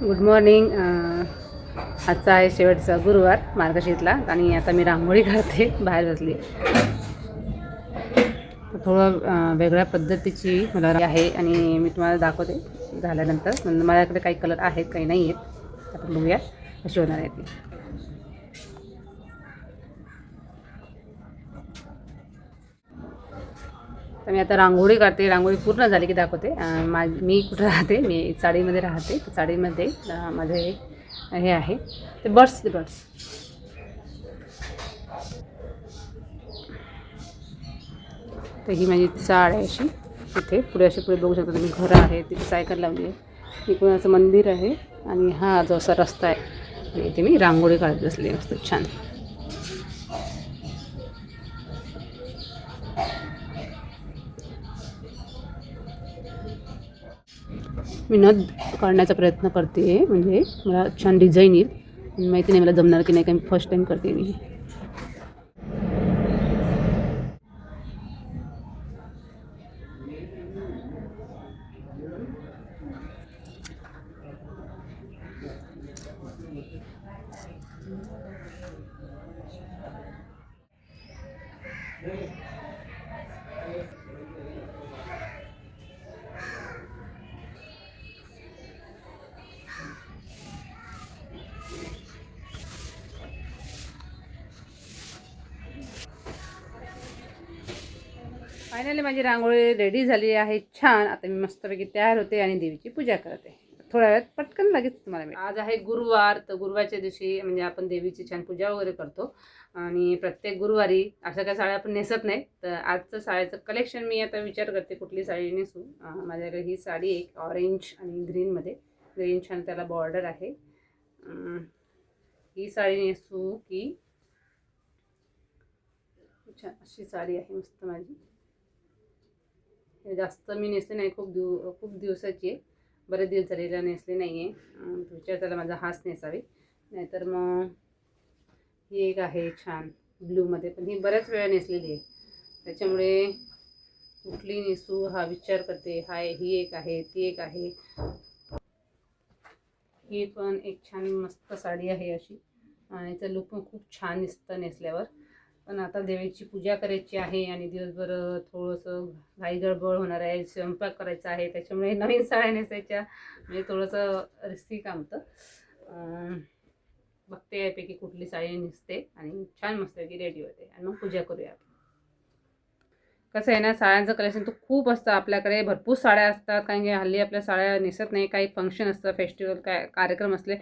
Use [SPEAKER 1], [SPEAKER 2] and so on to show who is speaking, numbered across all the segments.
[SPEAKER 1] Good morning uh, आजचा आहे शेवटचा गुरुवार मार्गशीतला आणि आता मी रांगोळी काढते बाहेर बसली. थोडं वेगळ्या पद्धतीची मला आहे आणि मी तुम्हाला दाखवते झाल्यानंतर. म्हणजे माझ्याकडे काही कलर आहेत काही नाही आहेत आपण बघूया कशी होणार आहे ती. तर मी आता रांगोळी काढते. रांगोळी पूर्ण झाली की दाखवते. मा मी कुठं राहते? मी चाळीमध्ये राहते. तर चाळीमध्ये माझे हे आहे. ते बर्ड्स ते बर्ड्स. तर ही माझी चाळ आहे अशी. तिथे पुढे असे पुढे बघू शकता तुम्ही. घरं आहे तिथे सायकल लावली आहे. इकडून असं मंदिर आहे. आणि हा जो असा रस्ता आहे. आणि इथे मी रांगोळी काढत बसली. मस्त छान. मी न काढण्याचा प्रयत्न करते म्हणजे मला छान डिझाईन येईल. माहिती नाही मला जमणार की नाही कारण फर्स्ट टाईम करते मी. फायनली माझी रांगोळी रेडी झाली आहे. छान. आता मी मस्तपैकी तयार होते आणि देवीची पूजा करते. थोड्या वेळात पटकन लगेच तुम्हाला मिळेल आज आहे गुरुवार तर गुरुवारच्या दिवशी म्हणजे आपण देवीची छान पूजा वगैरे करतो. आणि प्रत्येक गुरुवारी अशा काही साड्या आपण नेसत नाही. तर आजचं साड्याचं कलेक्शन मी आता विचार करते कुठली साडी नेसू. माझ्याकडे ही साडी एक ऑरेंज आणि ग्रीनमध्ये ग्रीन छान त्याला बॉर्डर आहे. ही साडी नेसू की छान अशी साडी आहे मस्त माझी. जास्त मी नेसले नाही खूप दिव खूप दिवसाची आहे. बरेच दिवस झालेला नेसले नाही आहे विचार त्याला माझा हाच नेसावी. नाहीतर मग ही एक आहे छान ब्लूमध्ये. पण ही बऱ्याच वेळा नेसलेली आहे. त्याच्यामुळे कुठली नेसू हा विचार करते. हाय ही एक आहे ती एक आहे. ही पण एक छान मस्त साडी आहे अशी. आणि याचा लुक पण खूप छान दिसतं नेसल्यावर. पण आता देवीची पूजा करायची आहे आणि दिवसभर थोडंसं घाई गडबड होणार आहे स्वयंपाक करायचा आहे त्याच्यामुळे नवीन साड्या नेसायच्या म्हणजे थोडंसं रिस्की काम होतं. बघते यापैकी कुठली साडी नेसते आणि छान मस्तपैकी रेडी होते. आणि मग पूजा करूया आपण. कसं आहे ना साड्यांचं कलेक्शन तर खूप असतं. आपल्याकडे भरपूर साड्या असतात. कारण की हल्ली आपल्या साड्या नेसत नाही. काही फंक्शन असतं फेस्टिवल काय कार्यक्रम असले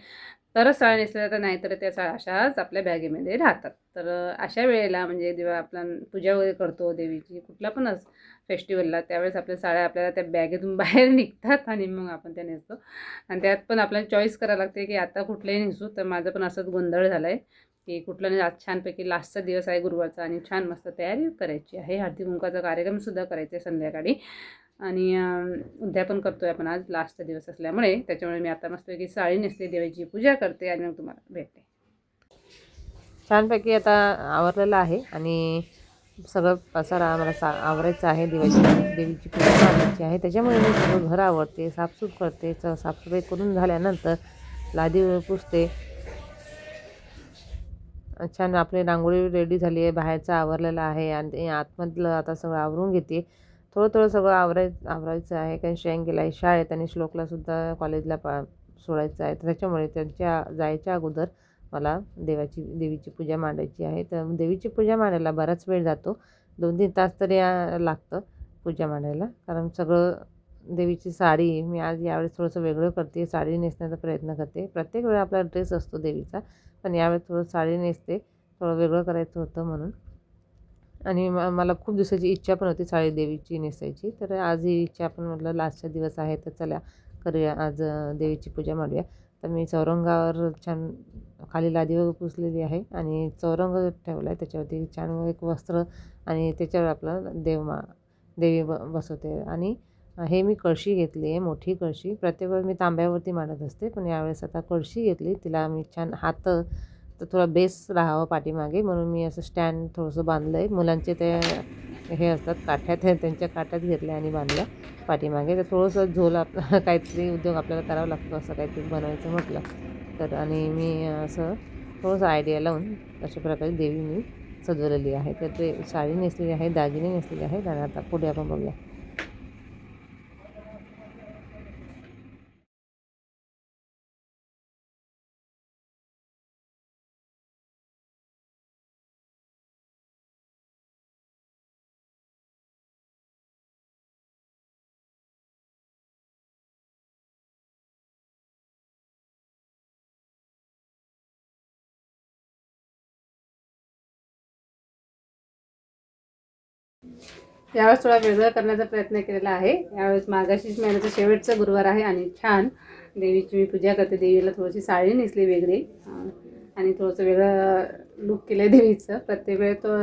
[SPEAKER 1] तरच साड्या नेसल्या जातात नाहीतर त्या साळा अशाच आपल्या बॅगेमध्ये राहतात. तर अशा वेळेला म्हणजे जेव्हा आपण पूजा वगैरे करतो देवीची कुठला पण अस फेस्टिवलला त्यावेळेस आपल्या साड्या आपल्याला त्या बॅगेतून बाहेर निघतात आणि मग आपण त्या नेसतो. आणि त्यात पण आपल्याला चॉईस करावं लागते की आता कुठलंही नेसू. तर माझं पण असंच गोंधळ झाला आहे की कुठलं नाही आज छानपैकी लास्टचा दिवस आहे गुरुवारचा आणि छान मस्त तयारी करायची आहे. हळदी कुंकाचा कार्यक्रमसुद्धा करायचा आहे संध्याकाळी. आणि उद्या पण करतो आहे आपण आज लास्टचा दिवस असल्यामुळे. त्याच्यामुळे मी आता मस्तपैकी साडी नेसते देवाची पूजा करते आणि मग तुम्हाला भेटते.
[SPEAKER 2] छानपैकी आता आवरलेलं आहे आणि सगळं पसारा आम्हाला सा आवरायचं आहे. देवाची देवीची पूजा करायची आहे. त्याच्यामुळे मी सगळं घर आवडते साफसूफ करते च साफसफाई करून झाल्यानंतर लादी पुसते. छान आपली रांगोळी रेडी झाली आहे बाहेरचं आवरलेलं आहे आणि ते आतमधलं आता सगळं आवरून घेते. थोडं थोडं सगळं आवराय आवरायचं आहे. कारण शेंग गेला आहे शाळेत आणि श्लोकलासुद्धा कॉलेजला पा सोडायचं आहे. तर त्याच्यामुळे त्यांच्या जायच्या अगोदर मला देवाची देवीची पूजा मांडायची आहे. तर देवीची पूजा मांडायला बराच वेळ जातो. दोन तीन तास तरी लागतं पूजा मांडायला. कारण सगळं देवीची साडी मी आज यावेळेस थोडंसं वेगळं करते. साडी नेसण्याचा प्रयत्न करते. प्रत्येक वेळा आपला ड्रेस असतो देवीचा. पण यावेळेस थोडं साडी नेसते. थोडं वेगळं करायचं होतं म्हणून. आणि म मला खूप दिवसाची इच्छा पण होती साळी देवीची नेसायची. तर आज ही इच्छा आपण म्हटलं लास्टचा दिवस आहे तर चला करूया. आज देवीची पूजा मांडूया. तर मी चौरंगावर छान खाली लादीवर पुसलेली आहे आणि चौरंग ठेवला आहे त्याच्यावरती छान एक वस्त्र आणि त्याच्यावर आपलं देव मा देवी ब बसवते. आणि हे मी कळशी घेतली आहे मोठी कळशी. प्रत्येक वेळेस मी तांब्यावरती मांडत असते पण यावेळेस आता कळशी घेतली. तिला मी छान हात तर थोडा बेस राहावा पाठीमागे. म्हणून मी असं स्टँड थोडंसं बांधलं आहे मुलांचे ते हे असतात काठ्यात त्यांच्या काठ्यात घेतल्या आणि बांधल्या पाठीमागे. तर थोडंसं झोल आप काहीतरी उद्योग आपल्याला करावा लागतो असं काहीतरी बनवायचं म्हटलं तर. आणि मी असं थोडंसं आयडिया लावून अशा प्रकारे देवी मी सजवलेली आहे. तर ते साडी नेसलेली आहे दागिने नेसलेले आहेत आणि आता पुढे आपण बघूया.
[SPEAKER 1] यावेळेस थोडा वेगळं करण्याचा प्रयत्न केलेला आहे. यावेळेस मागाशीच महिन्याचा शेवटचा गुरुवार आहे आणि छान देवीची मी पूजा करते. देवीला थोडीशी साडी नेसली वेगळी. आणि थोडंसं वेगळं लुक केलं आहे देवीचं. प्रत्येक वेळ तो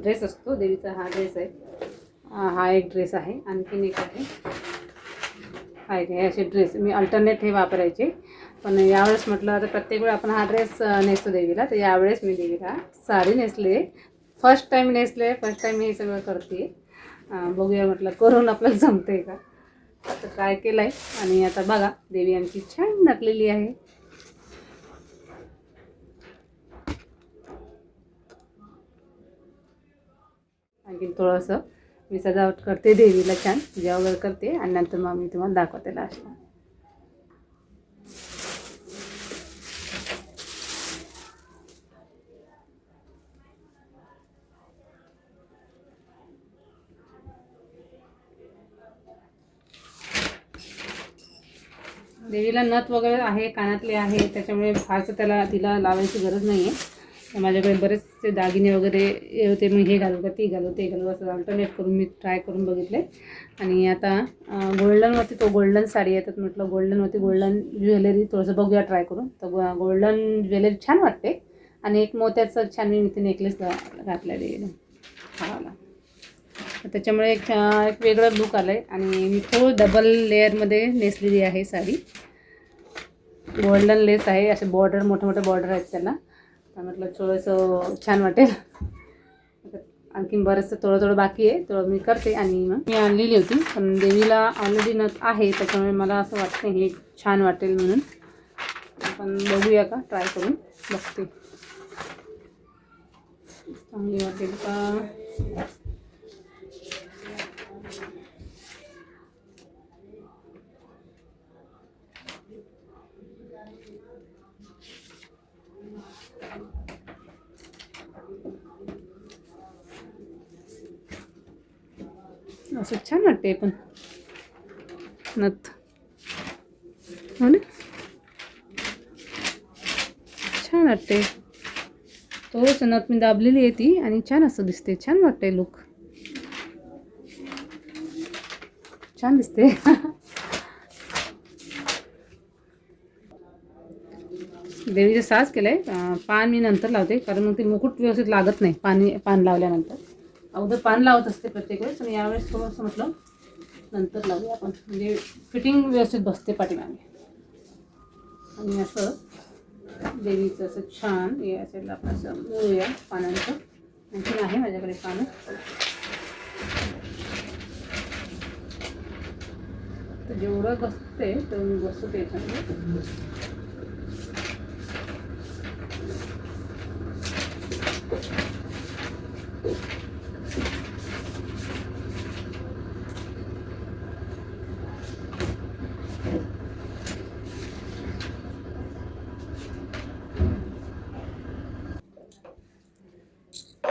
[SPEAKER 1] ड्रेस असतो. देवीचा हा ड्रेस आहे. हा एक ड्रेस आहे. आणखीन एक आहे. हा एक आहे असे ड्रेस मी अल्टरनेट हे वापरायचे. पण यावेळेस म्हटलं तर प्रत्येक वेळ आपण हा ड्रेस नेसतो देवीला. तर यावेळेस मी देवीला साडी नेसली फर्स्ट टाईम नेसले फर्स्ट टाईम मी हे सगळं करते. बघूया म्हटलं करून आपल्याला जमते का? आता काय केलं आहे आणि आता बघा देवी आमची छान नटलेली आहे. आणखी थोडंसं मी सजावट करते देवीला छान. जेव्हा वगैरे करते आणि नंतर मग मी तुम्हाला दाखवते लास्टला देवीला नथ वगैरे आहे कानातले आहे त्याच्यामुळे फारसं त्याला तिला लावायची गरज नाही आहे माझ्याकडे बरेचसे दागिने वगैरे होते मी हे घालू का ती घालू ते घालू असं अल्टरनेट करून मी ट्राय करून बघितले. आणि आता गोल्डनवरती तो गोल्डन साडी येतात म्हटलं गोल्डनवरती गोल्डन ज्वेलरी थोडंसं बघूया ट्राय करून. तर गोल्डन ज्वेलरी छान वाटते. आणि एक मोत्याचं छान मी इथे नेकलेस घातला आहे देवीला हा. त्याच्यामुळे एक एक वेगळं लुक आलं आहे आणि मी थोडं डबल लेअरमध्ये नेसलेली आहे साडी. गोल्डन लेस आहे. असे बॉर्डर मोठे मोठे बॉर्डर आहेत त्याला म्हटलं थोडंसं छान वाटेल. आणखीन बरंचसं थोडं थोडं बाकी आहे. थोडं मी करते आणि मग मी आणलेली होती. पण देवीला ऑलरेडी नथ आहे. त्याच्यामुळे मला असं वाटतं हे छान वाटेल म्हणून. आपण बघूया का? ट्राय करून बघते. चांगली वाटेल का? ते पण. नथ. हो ना? छान वाटते तोच नथ मी दाबलेली आहे ती आणि छान असं दिसते छान वाटते लुक छान दिसते देवीचं साज केलं आहे पान मी नंतर लावते. कारण मग ते मुकुट व्यवस्थित लागत नाही. पाणी पान लावल्यानंतर. अगोदर पान लावत असते प्रत्येक वेळेस. आणि यावेळेस थोडंसं म्हटलं नंतर लावूया आपण. म्हणजे फिटिंग व्यवस्थित बसते पाठीमागे. आणि असं देवीचं असं छान या साईडला आपण असं मिळूया पानांचं. आणखी आहे माझ्याकडे पानं. तर जेवढं बसते तेवढं मी बसते याच्यामध्ये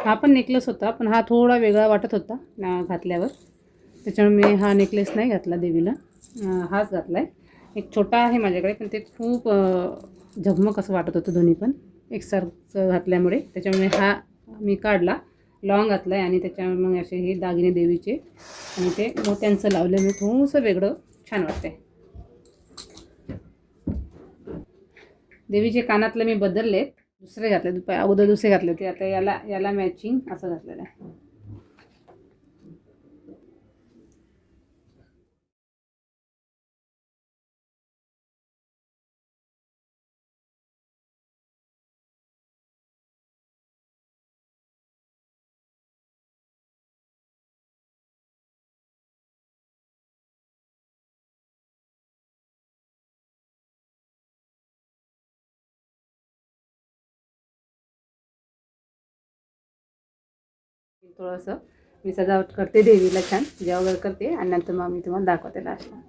[SPEAKER 1] हा पण नेकलेस होता पण हा थोडा वेगळा वाटत होता ना घातल्यावर. त्याच्यामुळे मी हा नेकलेस नाही घातला देवीला. हाच घातला आहे एक छोटा आहे माझ्याकडे पण ते खूप झगमग असं वाटत होतं दोन्ही पण. एकसारखं घातल्यामुळे. त्याच्यामुळे हा मी काढला. लॉंग घातला आहे आणि त्याच्यामुळे मग असे हे दागिने देवीचे आणि ते मोत्यांचं लावल्यामुळे थोडंसं वेगळं छान वाटते देवीचे कानातले मी बदलले दुसरे घातले दुपार अगोदर दुसरे घातले होते. आता याला याला मॅचिंग असं घातलेलं आहे. थोडंसं मी सजावट करते देवीला छान जेव्हा वगैरे करते आणि नंतर मग मी तुम्हाला दाखवते लास्टला